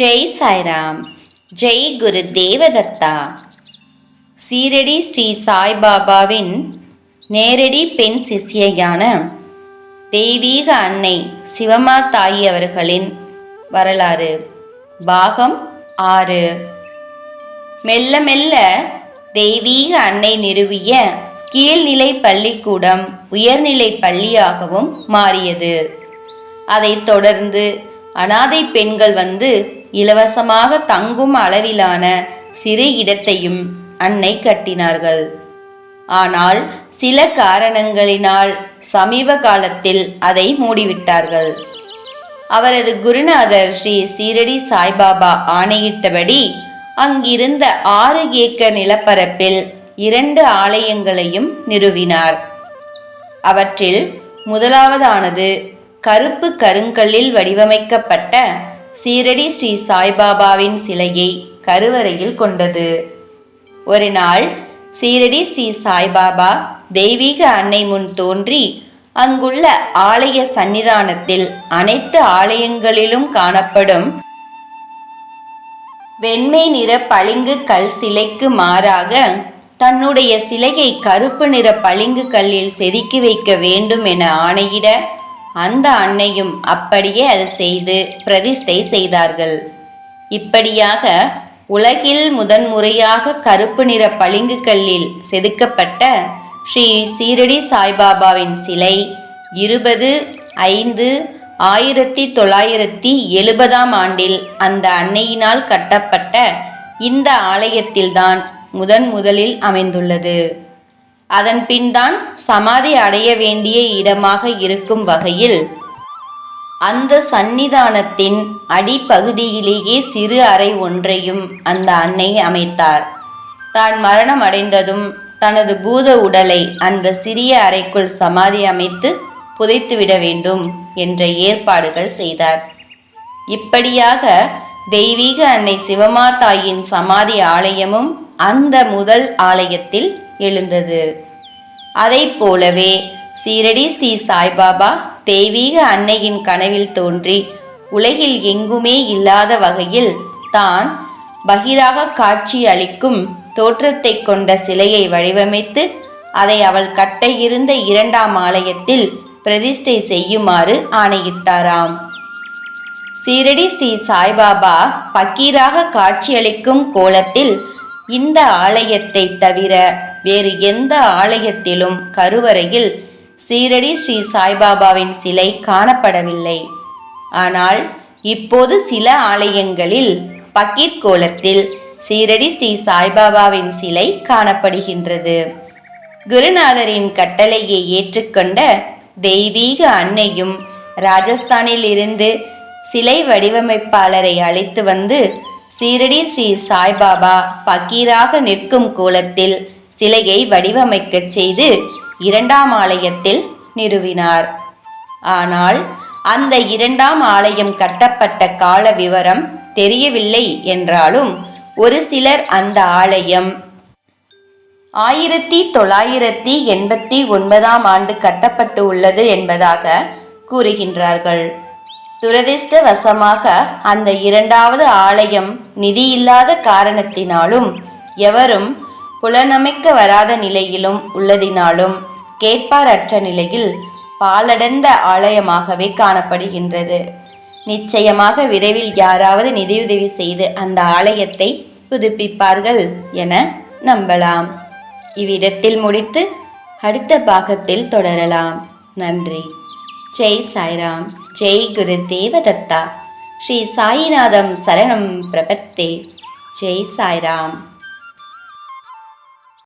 ஜெய் சாய்ராம். ஜெய் குரு தேவதத்தா. சீரடி ஸ்ரீ சாய்பாபாவின் நேரடி பெண் சிஷியையான தெய்வீக அன்னை சிவமா தாயி அவர்களின் வரலாறு. பாகம் ஆறு. மெல்ல மெல்ல தெய்வீக அன்னை நிறுவிய கீழ்நிலை பள்ளிக்கூடம் உயர்நிலை பள்ளியாகவும் மாறியது. அதைத் தொடர்ந்து அனாதை பெண்கள் வந்து இலவசமாக தங்கும் அளவிலான சிறு இடத்தையும் அன்னை கட்டினார்கள். ஆனால் சில காரணங்களினால் சமீப காலத்தில் அதை மூடிவிட்டார்கள். அவரது குருநாதர் ஸ்ரீ சீரடி சாய்பாபா ஆணையிட்டபடி அங்கிருந்த ஆறு ஏக்கர் நிலப்பரப்பில் இரண்டு ஆலயங்களையும் நிறுவினார். அவற்றில் முதலாவதானது கருப்பு கருங்கல்லில் வடிவமைக்கப்பட்ட சீரடி ஸ்ரீ சாய்பாபாவின் சிலையை கருவறையில் கொண்டது. ஒரு நாள் சீரடி ஸ்ரீ சாய்பாபா தெய்வீக அன்னை முன் தோன்றி அங்குள்ள ஆலய சன்னிதானத்தில் அனைத்து ஆலயங்களிலும் காணப்படும் வெண்மை நிற பளிங்கு கல் சிலைக்கு மாறாக தன்னுடைய சிலையை கருப்பு நிற பளிங்கு கல்லில் செதுக்கி வைக்க வேண்டும் என ஆணையிட அந்த அன்னையும் அப்படியே அது செய்து பிரதிஷ்டை செய்தார்கள். இப்படியாக உலகில் முதன்முறையாக கருப்பு நிற பளிங்கு கல்லில் செதுக்கப்பட்ட ஸ்ரீ சீரடி சாய்பாபாவின் சிலை இருபது ஐந்து ஆயிரத்தி தொள்ளாயிரத்தி எழுபதாம் ஆண்டில் அந்த அன்னையினால் கட்டப்பட்ட இந்த ஆலயத்தில்தான் முதன் முதலில் அமைந்துள்ளது. அதன் பின்தான் சமாதி அடைய வேண்டிய இடமாக இருக்கும் வகையில் அந்த சந்நிதானத்தின் அடிப்பகுதியிலேயே சிறு அறை ஒன்றையும் அந்த அன்னை அமைத்தார். தான் மரணம் அடைந்ததும் தனது பூத உடலை அந்த சிறிய அறைக்குள் சமாதி அமைத்து புதைத்துவிட வேண்டும் என்ற ஏற்பாடுகள் செய்தார். இப்படியாக தெய்வீக அன்னை சிவமாதாயின் சமாதி ஆலயமும் அந்த முதல் ஆலயத்தில் எழுந்தது. அதை போலவே சீரடி ஸ்ரீ சாய்பாபா தெய்வீக அன்னையின் கனவில் தோன்றி உலகில் எங்குமே இல்லாத வகையில் தான் பகிராக காட்சி அளிக்கும் தோற்றத்தை கொண்ட சிலையை வடிவமைத்து அதை அவள் கட்ட இருந்த இரண்டாம் ஆலயத்தில் பிரதிஷ்டை செய்யுமாறு ஆணையிட்டாராம். சீரடி ஸ்ரீ சாய்பாபா பக்கீராக காட்சியளிக்கும் கோலத்தில் இந்த ஆலயத்தை தவிர வேறு எந்த ஆலயத்திலும் கருவறையில் சீரடி ஸ்ரீ சாய்பாபாவின் சிலை காணப்படவில்லை. ஆனால் இப்போது சில ஆலயங்களில் பக்கீர் கோலத்தில் சீரடி ஸ்ரீ சாய்பாபாவின் சிலை காணப்படுகின்றது. குருநாதரின் கட்டளையை ஏற்றுக்கொண்ட தெய்வீக அன்னையும் ராஜஸ்தானில் இருந்து சிலை வடிவமைப்பாளரை அழைத்து வந்து சீரடி ஸ்ரீ சாய்பாபா பக்கீராக நிற்கும் கோலத்தில் சிலையை வடிவமைக்கச் செய்து இரண்டாம் ஆலயத்தில் நிறுவினார். ஆனால் அந்த இரண்டாம் ஆலயம் கட்டப்பட்ட கால விவரம் தெரியவில்லை என்றாலும் ஒரு சிலர் அந்த ஆலயம். ஆயிரத்தி தொள்ளாயிரத்தி எண்பத்தி ஒன்பதாம் ஆண்டு கட்டப்பட்டு உள்ளது என்பதாக கூறுகின்றார்கள். துரதிர்ஷ்டவசமாக அந்த இரண்டாவது ஆலயம் நிதியில்லாத காரணத்தினாலும் எவரும் புலனமைக்க வராத நிலையிலும் உள்ளதினாலும் கேட்பாரற்ற நிலையில் பாலடைந்த ஆலயமாகவே காணப்படுகின்றது. நிச்சயமாக விரைவில் யாராவது நிதியுதவி செய்து அந்த ஆலயத்தை புதுப்பிப்பார்கள் என நம்பலாம். இவ்விடத்தில் முடித்து அடுத்த பாகத்தில் தொடரலாம். நன்றி. ஜெய் சாய்ராம். ஜெய் குரு தேவதத்தா. ஸ்ரீ சாயிநாதம் சரணம் பிரபத்தே. ஜெய் சாய்ராம்.